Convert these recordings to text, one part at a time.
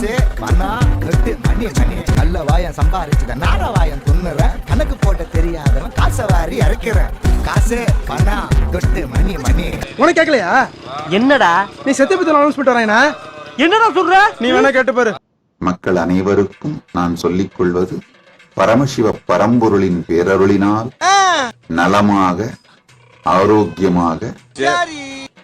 காசு பணம் கட்டு மணி மணி. நல்ல வாயம் சம்பாரிச்சுத நாட வாயம் துண்ணுறேன். கணக்கு போட்ட தெரியாதவன் காசை வாரி இறக்கிறேன் காசு பணம் தொட்டு மணி மணி. உனக்கு கேட்கலையா? என்னடா? நீ சத்தியபத்தில் அனௌன்ஸ்மெண்ட் வராயனா? என்னடா சொல்ற? நீ வேணா கேட்டு பாரு. மக்கள் அனைவருக்கும் நான் சொல்லிக் கொள்வது பரமசிவ பரம்பொருளின் பேரருளினால் நலமாக ஆரோக்கியமாக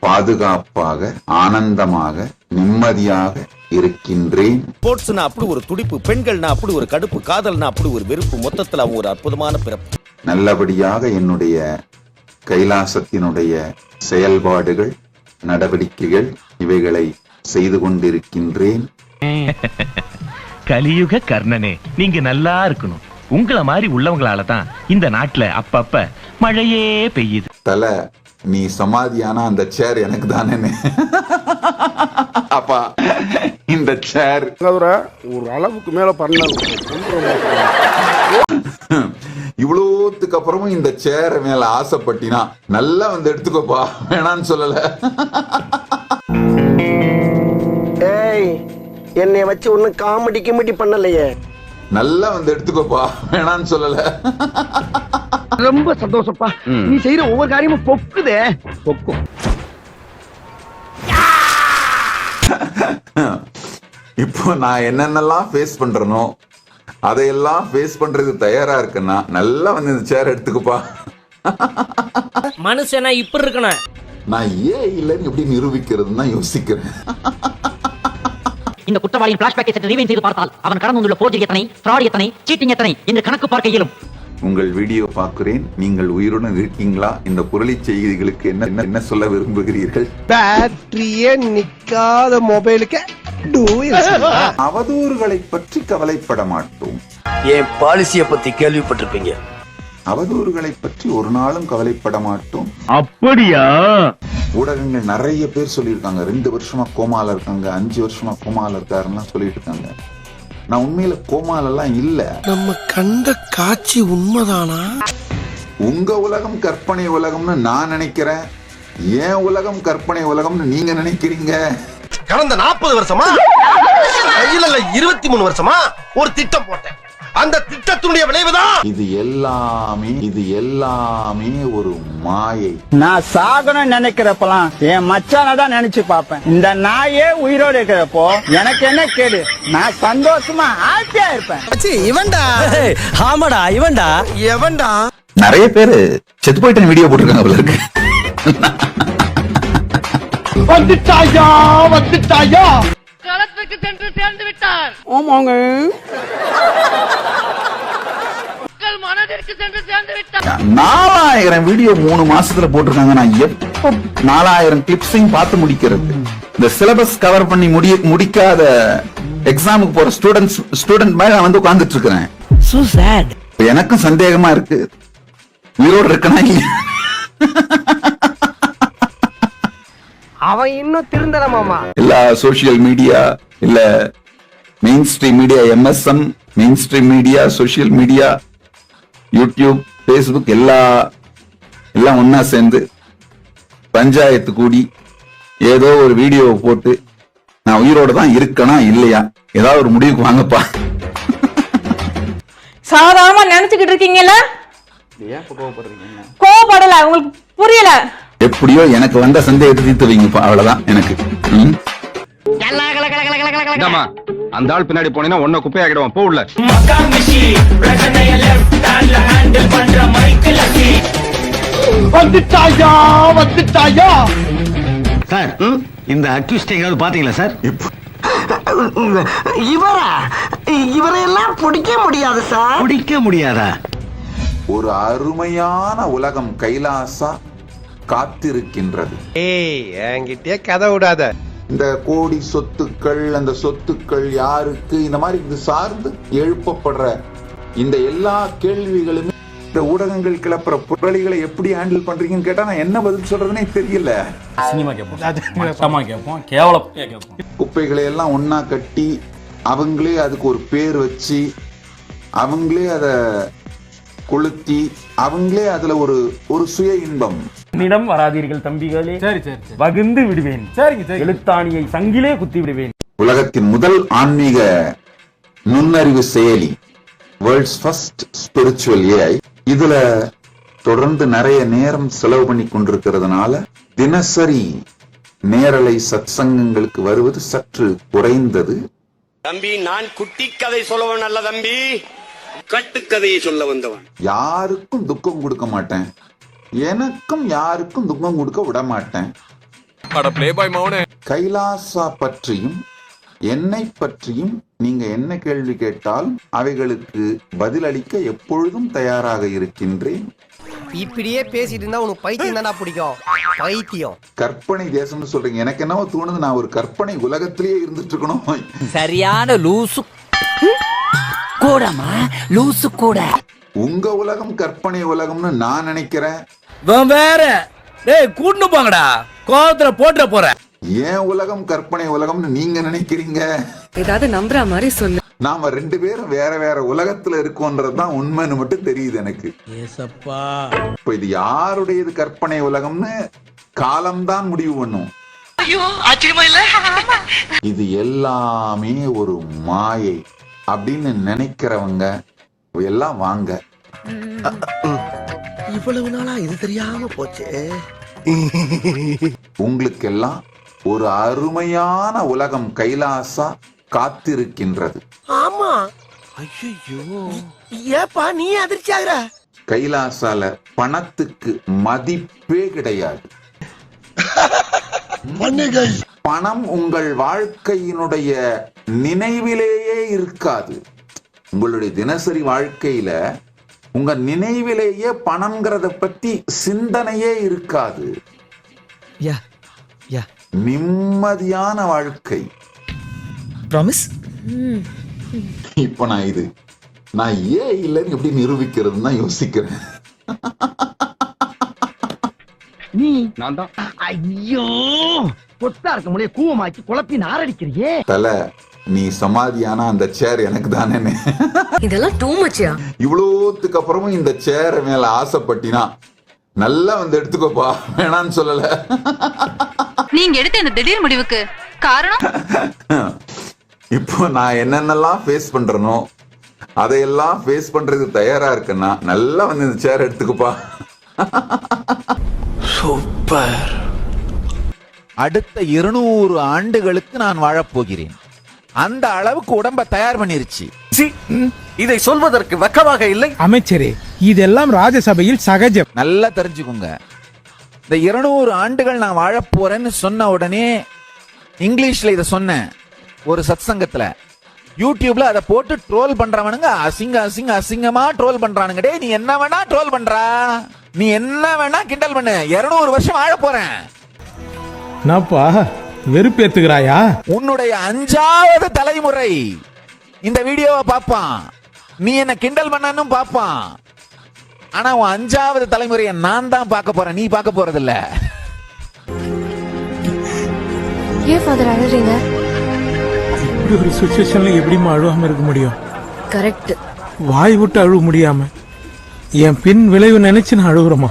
பாதுகாப்பாக ஆனந்தமாக நிம்மதியாக இருக்கின்றேன். ஸ்போர்ட்ஸ்னா அப்படி ஒரு துடிப்பு பெண்கள்னா அப்படி ஒரு கடுப்பு காதல்னா அப்படி ஒரு வெறுப்பு மொத்தத்துல அவன் ஒரு அற்புதமான பிறப்பு. நல்லபடியாக என்னுடைய கைலாசத்தினுடைய செயல்பாடுகள் நடவடிக்கைகள் இவைகளை செய்து கொண்டிருக்கின்றேன். கலியுக கர்ணனே நீங்க நல்லா இருக்கணும். உங்கள மாதிரி உள்ளவங்களால தான் இந்த நாட்டுல அப்பப்ப மழையே பெய்யுது. தல நீ சமாதியானா அந்த சேர் எனக்கு தானே அப்பா இந்த சேர் ஒரு அளவுக்கு மேல பண்ண இவ்வளோத்துக்கு அப்புறமும் இந்த சேர் மேல ஆசைப்பட்டினா நல்லா வந்து எடுத்துக்கோப்பா. வேணான்னு சொல்லல. ஏய் என்னை வச்சு ஒன்னும் காமெடி கிமெடி பண்ணலையே. நல்லா வந்து எடுத்துக்கோப்பா. வேணான்னு சொல்லல. ரொம்ப சந்தோஷப்பா. நீ செய்யற ஒவ்வொரு காரியமும் பொக்குதே. பொக்கும். இப்போ நான் என்னென்னலாம் ஃபேஸ் பண்றேனோ அதையெல்லாம் ஃபேஸ் பண்றதுக்கு தயாரா இருக்கேன்னா நல்லா வந்து இந்த சேர் எடுத்துக்கோப்பா. மனுஷனா இப்படி இருக்கணும். நான் ஏன் இல்லைன்னு எப்படி நிரூபிக்கிறதுன்னு தான் யோசிக்கிறேன். இந்த குற்றவாளியின் பிளாஷ்பேக்கை சற்று ரீவைன் செய்து பார்த்தால் அவன் கடந்து வந்துள்ள போர்ஜரி எத்தனை ஃப்ராட் எத்தனை சீட்டிங் எத்தனை என்று கணக்கு பார்க்க இயலும். உங்கள் வீடியோ பார்க்கிறேன். நீங்கள் உயிருடன் இருக்கீங்களா? இந்த புரளி செய்திகளுக்கு என்ன என்ன- என்ன சொல்ல விரும்புகிறீர்கள்? பேட்டரியே நிக்காத மொபைலுக்கு அவதூறுகளை பற்றி கவலைப்பட மாட்டோம். என் பாலிசிய பத்தி கேள்விப்பட்டிருப்பீங்க? அவதூறுகளை பற்றி ஒரு நாளும் கவலைப்பட மாட்டோம். அப்படியா? ஊடகங்கள் நிறைய பேர் சொல்லியிருக்காங்க. ரெண்டு வருஷமா கோமால இருக்காங்க அஞ்சு வருஷமா கோமால இருக்காருன்னா சொல்லிட்டு இருக்காங்க நான் உண்மையில கோமால எல்லாம் இல்ல. நம்ம கண்ட காட்சி உண்மைதானா? உங்க உலகம் கற்பனை உலகம்னு நான் நினைக்கிறேன். என் உலகம் கற்பனை உலகம்னு நீங்க நினைக்கிறீங்க. கடந்த நாற்பது வருஷமா? இல்ல இல்ல இருபத்தி மூணு வருஷமா? ஒரு திட்டம் போட்டேன். அந்த திட்டத்தினுடைய விளைவுதான் இது எல்லாமே இது எல்லாமே ஒரு மாயை. நான் சாகணும்னு நினைக்கிறப்பலாம் என் மச்சான தான் நினைச்சு பார்ப்பேன். இந்த நாயே உயிரோடு இருக்கிறப்போ எனக்கு என்ன கேடு? நான் சந்தோஷமா ஹாப்பியா இருப்பேன். இவன்டா? ஆமாடா இவன்டா. எவன்டா? நிறைய பேரு செத்து போயிட்டு வீடியோ போட்டிருக்காங்க போல இருக்கு. வந்துட்டாயா வந்துட்டாயா? களத்துக்கு சென்று சேர்ந்து விட்டார். ஆமாங்க. மக்கள் மனதிற்கு சென்று சேர்ந்து விட்டார். நாலாயிரம் வீடியோ மூணு மாசத்துல போட்டிருக்காங்க. நான் எப்ப நாலாயிரம் கிளிப்ஸையும் பார்த்து முடிக்கிறது. இந்த சிலபஸ் கவர் பண்ணி முடிய முடிக்காத எக்ஸாமுக்கு போற ஸ்டூடெண்ட்ஸ் ஸ்டூடெண்ட் மாதிரி நான் வந்து உட்கார்ந்துட்டு இருக்கிறேன் சோ எனக்கும் சந்தேகமா இருக்கு. உயிரோடு இருக்கனா இல்லையா? அவன் இன்னும் திருந்தல மாமா. எல்லா சோசியல் மீடியா இல்ல mainstream media MSM mainstream media social media YouTube Facebook எல்லா எல்லாம் ஒண்ணா சேர்ந்து பஞ்சாயத்து கூடி ஏதோ ஒரு வீடியோ போட்டு நான் உயிரோட தான் இருக்கனா இல்லையா? ஏதாவது ஒரு முடிவுக்கு வாங்கப்பா. சாதாரணமா நினைச்சுக்கிட்டு இருக்கீங்கல்ல? கோவப்படல உங்களுக்கு புரியல. எப்படியோ எனக்கு வந்த சந்தேகத்தை தீர்த்து வைங்கப்பா அவ்வளவுதான் எனக்கு? அந்த ஆள் பின்னாடி போனீங்கன்னா ஒன்ன குப்பையாக்கிடுவான் போ உள்ள. வந்துட்டாயா வந்துட்டாயா? சார் இந்த அக்யூஸ்ட் எங்காவது பாத்தீங்களா சார்? இவரா? இவரையெல்லாம் பிடிக்க முடியாது சார். பிடிக்க முடியாதா? ஒரு அருமையான உலகம் கைலாசா காத்திருக்கின்றது. ஏய் என்கிட்டயே கதை விடாத. இந்த கோடி சொத்துக்கள் அந்த சொத்துக்கள் யாருக்கு? இந்த மாதிரி இது சார்ந்து எழுப்பப்படுற இந்த எல்லா கேள்விகளுமே இந்த ஊடகங்கள் கிளப்புற புரளிகளை எப்படி ஹேண்டில் பண்றீங்கன்னு கேட்டா நான் என்ன பதில் சொல்றதுனே தெரியல. சினிமா கேட்போம் கேவலம் குப்பைகளை எல்லாம் ஒண்ணா கட்டி அவங்களே அதுக்கு ஒரு பேர் வச்சு அவங்களே அதை கொளுத்தி அவங்களே அதுல ஒரு ஒரு சுய இன்பம். என்னிடம் வராதீர்கள் தம்பிகளே. சரி சரி வகுந்து விடுவேன். சரிங்க சரி எழுத்தாணியை சங்கிலே குத்தி விடுவேன். உலகத்தின் முதல் ஆன்மீக நுண்ணறிவு செயலி வேர்ல்ட்ஸ் ஃபர்ஸ்ட் ஸ்பிரிச்சுவல் ஏஐ இதுல தொடர்ந்து நிறைய நேரம் செலவு பண்ணி கொண்டிருக்கிறதுனால தினசரி நேரலை சத்சங்கங்களுக்கு வருவது சற்று குறைந்தது. தம்பி நான் குட்டி கதை சொல்லவன் அல்ல தம்பி. கட்டுக்கதையை சொல்ல வந்தவன். யாருக்கும் துக்கம் கொடுக்க மாட்டேன். எனக்கும் யாருக்கும் துக்கம் கொடுக்க விட மாட்டேன். கைலாசா பற்றியும் என்னை பற்றியும் நீங்க என்ன கேள்வி கேட்டால் அவைகளுக்கு பதிலளிக்க எப்பொழுதும் தயாராக இருக்கின்றேன். இப்படியே பேசிட்டு இருந்தா உனக்கு பைத்தியம் தானா பிடிக்கும். பைத்தியம். கற்பனை தேசம்னு சொல்றீங்க. எனக்கு என்னவோ தோணுது நான் ஒரு கற்பனை உலகத்திலேயே இருந்துட்டு இருக்கணும். சரியான லூசு. கூடமா? லூசு கூட. உங்க உலகம் கற்பனை உலகம்னு நான் நினைக்கிறேன். வேற. டேய் கூட்டு போங்கடா. கோவத்துல போட்டுற போற. ஏன் உலகம் கற்பனை உலகம்னு நீங்க நினைக்கிறீங்க? ஏதாவது நம்புற மாதிரி சொல்லு. நாம ரெண்டு பேரும் வேற வேற உலகத்துல இருக்கோன்றது தான் உண்மைன்னு மட்டும் தெரியுது எனக்கு. ஏசப்பா. இப்ப இது யாருடையது கற்பனை உலகம்னு காலம்தான் முடிவு பண்ணும். ஐயோ ஆச்சரியமா இல்ல? இது எல்லாமே ஒரு மாயை. அப்படின்னு நினைக்கிறவங்க எல்லாம் வாங்க. இவ்வளவு நாளா இது தெரியாம போச்சு. உங்களுக்கெல்லாம் ஒரு அருமையான உலகம் கைலாசா காத்திருக்கின்றது. ஆமா. ஐயோ ஏப்பா நீ அதிர்ச்சி ஆகுற? கைலாசால பணத்துக்கு மதிப்பே கிடையாது. பணம் உங்கள் வாழ்க்கையினுடைய நினைவிலேயே இருக்காது. உங்களுடைய தினசரி வாழ்க்கையில உங்க நினைவிலேயே பணம்ங்கிறத பத்தி சிந்தனையே இருக்காது. யா யா நிம்மதியான வாழ்க்கை. ப்ராமிஸ் இப்ப நான் இது நான் ஏன் இல்லைன்னு எப்படி நிரூபிக்கிறதுன்னு தான் யோசிக்கிறேன். நான் தான். ஐயோ! பொத்தா இருக்க முடிய கூவமாக்கி குழப்பி நாரடிக்கிறியே. தல நீ சமாதியானா அந்த சேர் எனக்கு தானே இதெல்லாம் டூ மச்சியா இவ்வளோத்துக்கு அப்புறமும் இந்த சேர் மேல ஆசைப்பட்டினா நல்லா வந்து எடுத்துக்கோப்பா. வேணான்னு சொல்லல. நீங்க எடுத்த இந்த திடீர் முடிவுக்கு காரணம்? இப்போ நான் என்னென்னலாம் ஃபேஸ் பண்றேனோ அதையெல்லாம் ஃபேஸ் பண்றதுக்கு தயாரா இருக்கேன்னா நல்லா வந்து இந்த சேர் எடுத்துக்கோப்பா. சூப்பர். அடுத்த இருநூறு ஆண்டுகளுக்கு நான் வாழப்போகிறேன். அந்த அளவுக்கு உடம்ப தயார் பண்ணிருச்சு. இதை சொல்வதற்கு வெக்கமாக இல்லை. அமைச்சரே இதெல்லாம் ராஜசபையில் சகஜம். நல்லா தெரிஞ்சுக்கோங்க. இந்த இருநூறு ஆண்டுகள் நான் வாழப் போறேன்னு சொன்ன உடனே இங்கிலீஷ்ல இத சொன்னேன் ஒரு சத்சங்கத்துல. யூடியூப்ல அதை போட்டு ட்ரோல் பண்றவனுங்க அசிங்க அசிங்க அசிங்கமா ட்ரோல் பண்றானுங்க டேய் நீ என்ன வேணா ட்ரோல் பண்றா. நீ என்ன வேணா கிண்டல் பண்ணு. இருநூறு வருஷம் வாழ போறேன். என்னப்பா வெறுப்பேத்துக்கிறாயா? உன்னுடைய அஞ்சாவது தலைமுறை. இந்த வீடியோவை பார்ப்பான். நீ என்ன கிண்டல் பண்ணனும் பார்ப்பான். ஆனா உன் அஞ்சாவது தலைமுறையை நான் தான் பார்க்க போறேன். நீ பார்க்க போறது இல்ல ஏன் ஃபாதர் அழறீங்க? இப்படி ஒரு சுச்சுவேஷன்ல எப்படிமா அழுவாம இருக்க முடியும்? கரெக்ட். வாய் விட்டு அழுவ முடியாம என் பின் விளைவு நினைச்சு நான் அழுகுறேமா